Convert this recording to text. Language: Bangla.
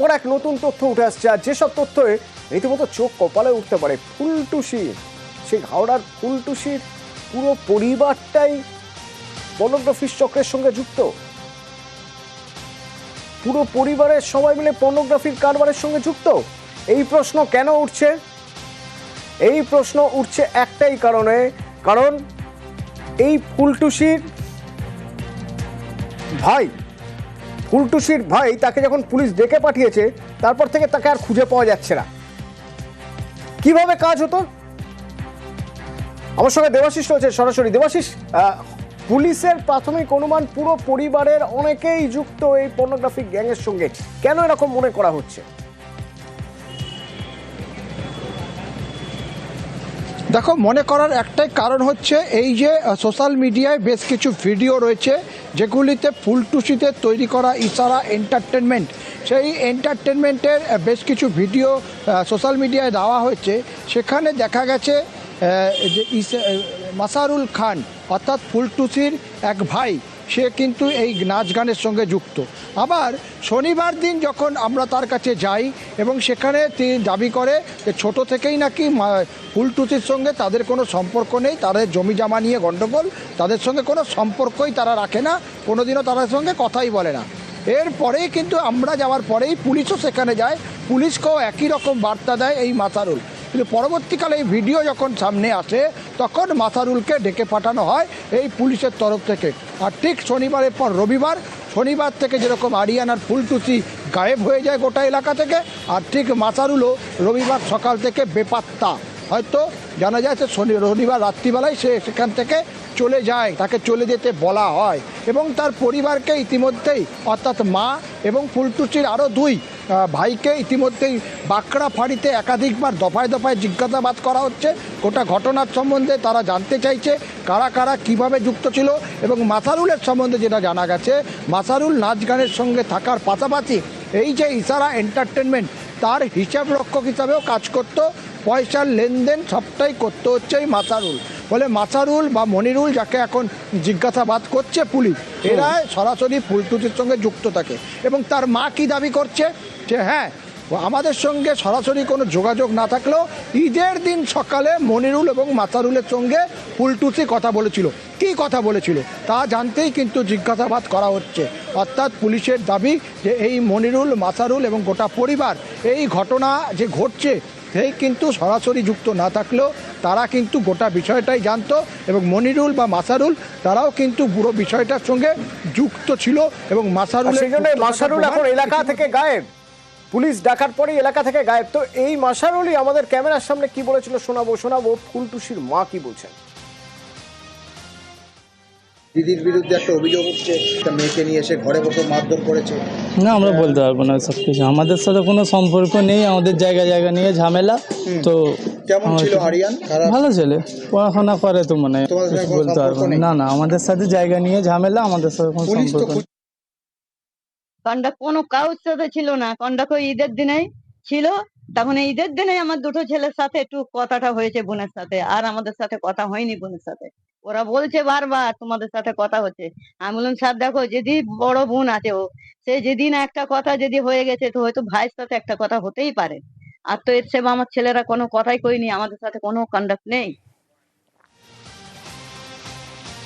পর এক নতুন তথ্য উঠে আসছে, আর যেসব তথ্যে রীতিমতো চোখ কপালে উঠতে পারে ফুলটুসির সেই হাওড়ার ফুলটুসির পুরো পরিবারটাই পর্নোগ্রাফির চক্রের সঙ্গে যুক্ত। পুরো পরিবারের সবাই মিলে পর্নোগ্রাফির কারবারের সঙ্গে যুক্ত। এই প্রশ্ন কেন উঠছে? এই প্রশ্ন উঠছে একটাই কারণে, কারণ এই ফুলটুসির ভাই ফুলটুসির ভাই তাকে যখন পুলিশ ডেকে পাঠিয়েছে, তারপর থেকে তাকে আর খুঁজে পাওয়া যাচ্ছে না। কীভাবে কাজ হতো? আমার সঙ্গে দেবাশিস রয়েছে, সরাসরি। দেবাশিস পুলিশের প্রাথমিক অনুমান পুরো পরিবারের অনেকেই যুক্ত এই পর্নোগ্রাফিক গ্যাংয়ের সঙ্গে। কেন এরকম মনে করা হচ্ছে? দেখো, মনে করার একটাই কারণ হচ্ছে এই যে সোশ্যাল মিডিয়ায় বেশ কিছু ভিডিও রয়েছে, যেগুলিতে ফুলটুসিতে তৈরি করা ইশারা এন্টারটেনমেন্ট সেই এন্টারটেনমেন্টের বেশ কিছু ভিডিও সোশ্যাল মিডিয়ায় দেওয়া হয়েছে। সেখানে দেখা গেছে যে মাসারুল খান, অর্থাৎ ফুলটুসির এক ভাই সে কিন্তু এই নাচ গানের সঙ্গে যুক্ত। আবার শনিবার দিন যখন আমরা তার কাছে যাই এবং সেখানে তিনি দাবি করে যে ছোট থেকেই নাকি ফুলটুসির সঙ্গে তাদের কোনো সম্পর্ক নেই, তাদের জমি জামা নিয়ে গণ্ডগোল, তাদের সঙ্গে কোনো সম্পর্কই তারা রাখে না, কোনোদিনও তাদের সঙ্গে কথাই বলে না। এরপরেই কিন্তু আমরা যাওয়ার পরেই পুলিশও সেখানে যায়, পুলিশকেও একই রকম বার্তা দেয় এই মাসারুল কিন্তু পরবর্তীকালে এই ভিডিও যখন সামনে আসে, তখন মাসারুলকে ডেকে পাঠানো হয় এই পুলিশের তরফ থেকে। আর ঠিক শনিবারের পর রবিবার, শনিবার থেকে যেরকম আরিয়ানার ফুলটুসি গায়েব হয়ে যায় গোটা এলাকা থেকে, আর ঠিক মাসারুলও রবিবার সকাল থেকে বেপাত্তা। হয়তো জানা যায় যে শনি, রবিবার রাত্রিবেলায় সে সেখান থেকে চলে যায়, তাকে চলে যেতে বলা হয়। এবং তার পরিবারকে ইতিমধ্যেই, অর্থাৎ মা এবং ফুলটুচির আরও দুই ভাইকে ইতিমধ্যেই বাঁকড়া ফাঁড়িতে একাধিকবার দফায় দফায় জিজ্ঞাসাবাদ করা হচ্ছে। গোটা ঘটনার সম্বন্ধে তারা জানতে চাইছে কারা কারা কীভাবে যুক্ত ছিল এবং মাসারুলের সম্বন্ধে যেটা জানা গেছে মাসারুল নাচ গানের সঙ্গে থাকার পাশাপাশি এই যে ইশারা এন্টারটেনমেন্ট তার হিসাব রক্ষক হিসাবেও কাজ করতো পয়সার লেনদেন সবটাই করতে হচ্ছে এই মাসারুল। বলে মাসারুল বা মনিরুল যাকে এখন জিজ্ঞাসাবাদ করছে পুলিশ এরা সরাসরি ফুলটুতির সঙ্গে যুক্ত থাকে এবং তার মা কি দাবি করছে যে হ্যাঁ আমাদের সঙ্গে সরাসরি কোনো যোগাযোগ না থাকলেও ঈদের দিন সকালে মনিরুল এবং মাসারুলের সঙ্গে পুলটুসি কথা বলেছিল। কি কথা বলেছিল? তা জানতেই কিন্তু জিজ্ঞাসাবাদ করা হচ্ছে। অর্থাৎ পুলিশের দাবি যে এই মনিরুল মাসারুল এবং গোটা পরিবার এই ঘটনা যে ঘটছে সেই কিন্তু সরাসরি যুক্ত না থাকলেও তারা কিন্তু গোটা বিষয়টাই জানতো এবং মনিরুল বা মাসারুল তারাও কিন্তু পুরো বিষয়টার সঙ্গে যুক্ত ছিল এবং মাসারুল মাসারুল এখন এলাকা থেকে গায়েব। পুলিশ ডাকার পরে এলাকা থেকে গায়েব। তো এই মাসারুলই আমাদের ক্যামেরার সামনে কি বলেছিল শোনাবো? শোনাবো ফুলটুসির মা কি বলছেন? দিদির বিরুদ্ধে একটা অভিযোগ উঠছে একটা মেয়েকে নিয়ে এসে ঘরে বসে মারধর করেছে। না আমরা বলতে পারব না সব কিছু। আমাদের সাথে কোনো সম্পর্ক নেই আমাদের জায়গা জায়গা নিয়ে ঝামেলা। তো কেমন ছিল আরিয়ান? ভালো ছেলে। পড়াশোনা করে তো মানে বলতে পারব সম্পর্ক না। নেই? না না আমাদের সাথে জায়গা নিয়ে ঝামেলা আমাদের সাথে কোনো সম্পর্ক নেই কন্ডাক্ট কোনো কারোর সাথে ছিল না। কন্ডাক্ট ওই ঈদের দিনেই ছিল। তখন ঈদের দিনে আমার দুটো ছেলের সাথে একটু কথাটা হয়েছে বোনের সাথে। আর আমাদের সাথে কথা হয়নি বোনের সাথে। ওরা বলছে বারবার তোমাদের সাথে কথা হচ্ছে। আমি বললাম, স্যার, দেখো, যদি বড় বোন আছে ও, সে যেদিন একটা কথা যদি হয়ে গেছে, তো হয়তো ভাইয়ের সাথে একটা কথা হতেই পারে। আর তো এর সেবা আমার ছেলেরা কোনো কথাই কইনি, আমাদের সাথে কোনো কন্ডাক্ট নেই।